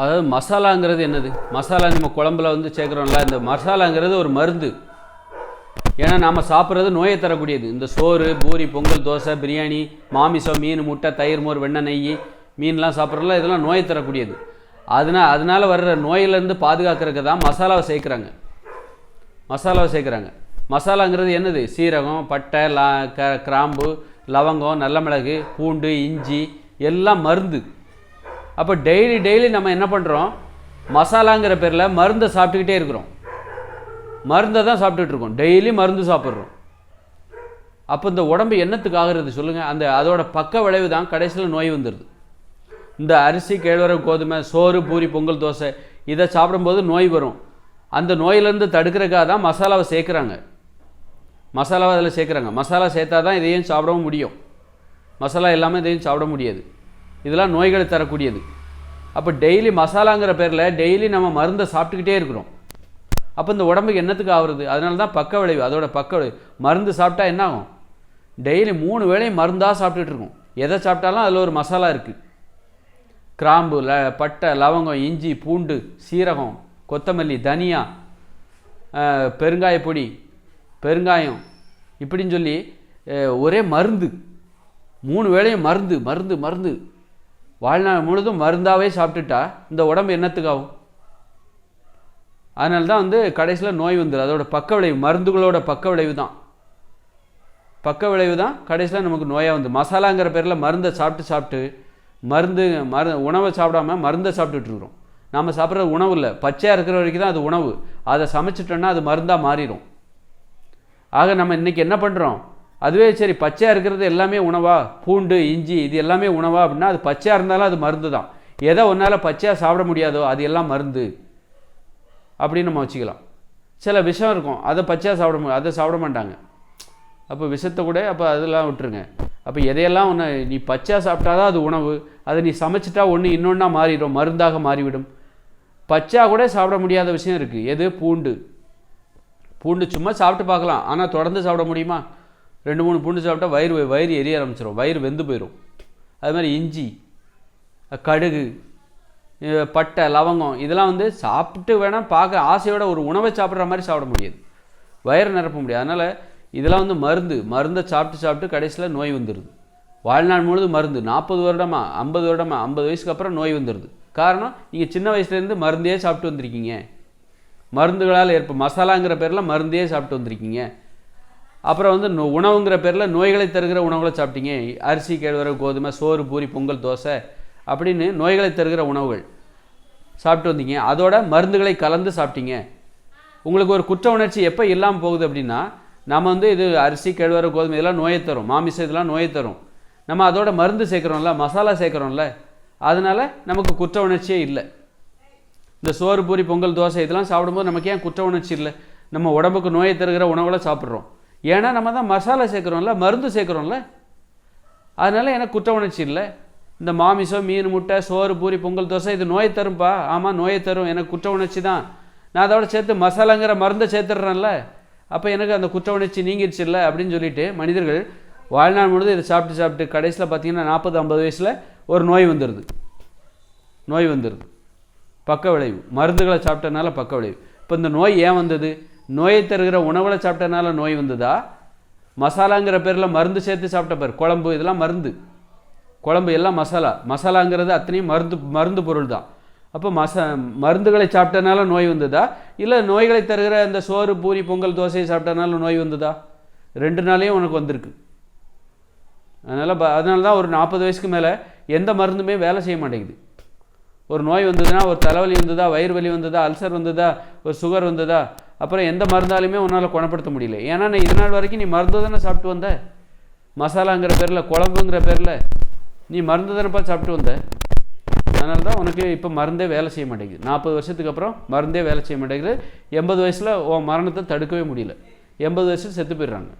அதாவது மசாலாங்கிறது என்னது? மசாலா நம்ம குழம்புல வந்து சேர்க்குறோம்ல இந்த மசாலாங்கிறது ஒரு மருந்து. ஏன்னா நாம் சாப்பிட்றது நோயை தரக்கூடியது. இந்த சோறு பூரி பொங்கல் தோசை பிரியாணி மாமிசம் மீன் முட்டை தயிர் மோர் வெண்ணெய் நெய் மீன்லாம் சாப்பிட்றதுல இதெல்லாம் நோயை தரக்கூடியது. அதனால் அதனால் வர்ற நோயிலேருந்து பாதுகாக்கிறதுக்கு தான் மசாலாவை சேர்க்குறாங்க. மசாலாவை சேர்க்குறாங்க. மசாலாங்கிறது என்னது? சீரகம் பட்டை லா க கிராம்பு லவங்கம் நல்ல மிளகு பூண்டு இஞ்சி எல்லாம் மருந்து. அப்போ டெய்லி டெய்லி நம்ம என்ன பண்ணுறோம் மசாலாங்கிற பேரில் மருந்தை சாப்பிட்டுக்கிட்டே இருக்கிறோம். மருந்தை தான் சாப்பிட்டுட்டு இருக்கோம். டெய்லி மருந்து சாப்பிட்றோம். அப்போ இந்த உடம்பு என்னத்துக்கு ஆகுறது சொல்லுங்கள் அந்த அதோட பக்க விளைவு தான் கடைசியில் நோய் வந்துடுது இந்த அரிசி கேழ்வரகு கோதுமை சோறு பூரி பொங்கல் தோசை இதை சாப்பிடும்போது நோய் வரும். அந்த நோயிலேருந்து தடுக்கிறக்காக தான் மசாலாவை சேர்க்குறாங்க. மசாலாவை அதில் சேர்க்குறாங்க. மசாலா சேர்த்தா தான் இதையும் சாப்பிடவும் முடியும். மசாலா இல்லாமல் இதையும் சாப்பிட முடியாது. இதெல்லாம் நோய்களை தரக்கூடியது. அப்போ டெய்லி மசாலாங்கிற பேரில் டெய்லி நம்ம மருந்தை சாப்பிட்டுக்கிட்டே இருக்கிறோம். அப்போ இந்த உடம்புக்கு என்னத்துக்கு ஆகுறது அதனால தான் பக்க விளைவு அதோட பக்க விளைவு மருந்து சாப்பிட்டா என்ன ஆகும் டெய்லி மூணு வேளையும் மருந்தாக சாப்பிட்டுட்டு இருக்கோம். எதை சாப்பிட்டாலும் அதில் ஒரு மசாலா இருக்குது கிராம்பு ல பட்டை லவங்கம் இஞ்சி பூண்டு சீரகம் கொத்தமல்லி தனியா பெருங்காய பொடி பெருங்காயம் இப்படின்னு சொல்லி ஒரே மருந்து. மூணு வேளையும் மருந்து மருந்து மருந்து. வாழ்நாள் முழுதும் மருந்தாகவே சாப்பிட்டுட்டா இந்த உடம்பு என்னத்துக்கு ஆகும் அதனால தான் வந்து கடைசியில் நோய் வந்துடும் அதோட பக்க விளைவு மருந்துகளோட பக்க விளைவு தான். பக்க விளைவு தான் கடைசியில் நமக்கு நோயாக வந்து. மசாலாங்கிற பேரில் மருந்தை சாப்பிட்டு சாப்பிட்டு மருந்து மரு உணவை சாப்பிடாம மருந்தை சாப்பிட்டுட்டு இருக்கிறோம். நம்ம சாப்பிட்றது உணவு இல்லை. பச்சையாக இருக்கிற வரைக்கும் தான் அது உணவு. அதை சமைச்சிட்டோன்னா அது மருந்தாக மாறிடும். ஆக நம்ம இன்றைக்கி என்ன பண்ணுறோம் அதுவே சரி பச்சையாக இருக்கிறது எல்லாமே உணவா? பூண்டு இஞ்சி இது எல்லாமே உணவா அப்படின்னா அது பச்சையாக இருந்தாலும் அது மருந்து தான். எதை ஒன்றால் பச்சையாக சாப்பிட முடியாதோ அது எல்லாம் மருந்து அப்படின்னு நம்ம வச்சுக்கலாம். சில விஷம் இருக்கும் அதை பச்சையாக சாப்பிட முடியும் அதை சாப்பிட மாட்டாங்க. அப்போ விஷத்தை கூட அப்போ அதெல்லாம் விட்டுருங்க. அப்போ எதையெல்லாம் ஒன்று நீ பச்சையாக சாப்பிட்டாதான் அது உணவு அதை நீ சமைச்சிட்டா ஒன்று இன்னொன்றா மாறிடும் மருந்தாக மாறிவிடும். பச்சையாக கூட சாப்பிட முடியாத விஷயம் இருக்குது எது? பூண்டு. பூண்டு சும்மா சாப்பிட்டு பார்க்கலாம் ஆனால் தொடர்ந்து சாப்பிட முடியுமா? ரெண்டு மூணு பூண்டு சாப்பிட்டா வயிறு வயிறு எரிய ஆரம்பிச்சிடும் வயிறு வெந்து போயிடும் அது மாதிரி இஞ்சி கடுகு பட்டை லவங்கம் இதெல்லாம் வந்து சாப்பிட்டு வேணால் பார்க்க ஆசையோட ஒரு உணவை சாப்பிட்ற மாதிரி சாப்பிட முடியாது. வயிறு நிரப்ப முடியாது. அதனால் இதெல்லாம் வந்து மருந்து மருந்தை சாப்பிட்டு சாப்பிட்டு கடைசியில் நோய் வந்துடுது வாழ்நாள் முழுது மருந்து. நாற்பது வருடமா ஐம்பது வருடமா ஐம்பது வயசுக்கு அப்புறம் நோய் வந்துடுது காரணம் நீங்கள் சின்ன வயசுலேருந்து மருந்தே சாப்பிட்டு வந்திருக்கீங்க. மருந்துகளால் ஏற்ப மசாலாங்கிற பேரில் மருந்தே சாப்பிட்டு வந்திருக்கீங்க. அப்புறம் வந்து நோ- உணவுங்கிற பேரில் நோய்களை தருகிற உணவுகளை சாப்பிட்டீங்க. அரிசி கேழ்வரகு கோதுமை சோறு பூரி பொங்கல் தோசை அப்படின்னு நோய்களை தருகிற உணவுகள் சாப்பிட்டு வந்தீங்க. அதோட மருந்துகளை கலந்து சாப்பிட்டீங்க. உங்களுக்கு ஒரு குற்ற உணர்ச்சி எப்போ இல்லாமல் போகுது அப்படின்னா நம்ம வந்து இது அரிசி கேழ்வரகு கோதுமை இதெல்லாம் நோயை தரும். மாமிசம் இதெல்லாம் நோயை தரும். நம்ம அதோட மருந்து சேர்க்குறோம்ல மசாலா சேர்க்குறோம்ல அதனால் நமக்கு குற்ற உணர்ச்சியே இல்லை. இந்த சோறு பூரி பொங்கல் தோசை இதெல்லாம் சாப்பிடும்போது நமக்கு ஏன் குற்ற உணர்ச்சி இல்லை? நம்ம உடம்புக்கு நோயை தருகிற உணவுகளை சாப்பிட்றோம். ஏன்னா நம்ம தான் மசாலா சேர்க்குறோம்ல மருந்து சேர்க்குறோம்ல. அதனால் எனக்கு குற்ற உணர்ச்சி இல்லை. இந்த மாமிசம் மீன் முட்டை சோறு பூரி பொங்கல் தோசை இது நோயை தரும்பா? ஆமாம் நோயை தரும். எனக்கு குற்ற உணர்ச்சி தான். நான் அதோட சேர்த்து மசாலாங்கிற மருந்தை சேர்த்துடுறேன்ல. அப்போ எனக்கு அந்த குற்ற உணர்ச்சி நீங்கிடுச்சு இல்லை அப்படின்னு சொல்லிட்டு மனிதர்கள் வாழ்நாள் முழுது இதை சாப்பிட்டு சாப்பிட்டு கடைசியில் பார்த்தீங்கன்னா நாற்பது ஐம்பது வயசில் ஒரு நோய் வந்துடுது நோய் வந்துடுது பக்க விளைவு மருந்துகளை சாப்பிட்டனால பக்க விளைவு இப்போ இந்த நோய் ஏன் வந்தது? நோயை தருகிற உணவில் சாப்பிட்டனால நோய் வந்ததா? மசாலாங்கிற பேரில் மருந்து சேர்த்து சாப்பிட்ட பேர். குழம்பு இதெல்லாம் மருந்து. குழம்பு எல்லாம் மசாலா. மசாலாங்கிறது அத்தனையும் மருந்து மருந்து பொருள் தான் அப்போ மசா மருந்துகளை சாப்பிட்டனால நோய் வந்ததா? இல்லை நோய்களை தருகிற அந்த சோறு பூரி பொங்கல் தோசையை சாப்பிட்டனால நோய் வந்ததா? ரெண்டு நாளையும் உனக்கு வந்திருக்கு. அதனால் ப அதனால தான் ஒரு நாற்பது வயசுக்கு மேலே எந்த மருந்துமே வேலை செய்ய மாட்டேங்குது. ஒரு நோய் வந்ததுன்னா ஒரு தலைவலி வந்ததா? வயிறு வலி வந்ததா? அல்சர் வந்ததா? ஒரு சுகர் வந்ததா? அப்புறம் எந்த மருந்தாலுமே உன்னால் குணப்படுத்த முடியல. ஏன்னா நீ இது நாள் வரைக்கும் நீ மருந்து தானே சாப்பிட்டு வந்த? மசாலாங்கிற பேரில் குழம்புங்கிற பேரில் நீ மருந்து தானப்பா சாப்பிட்டு வந்த? அதனால தான் உனக்கு இப்போ மருந்தே வேலை செய்ய மாட்டேங்குது. நாற்பது வருஷத்துக்கு அப்புறம் மருந்தே வேலை செய்ய மாட்டேங்குது. எண்பது வயசில் உன் மரணத்தை தடுக்கவே முடியல. எண்பது வயசில் செத்து போயிடுறாங்க.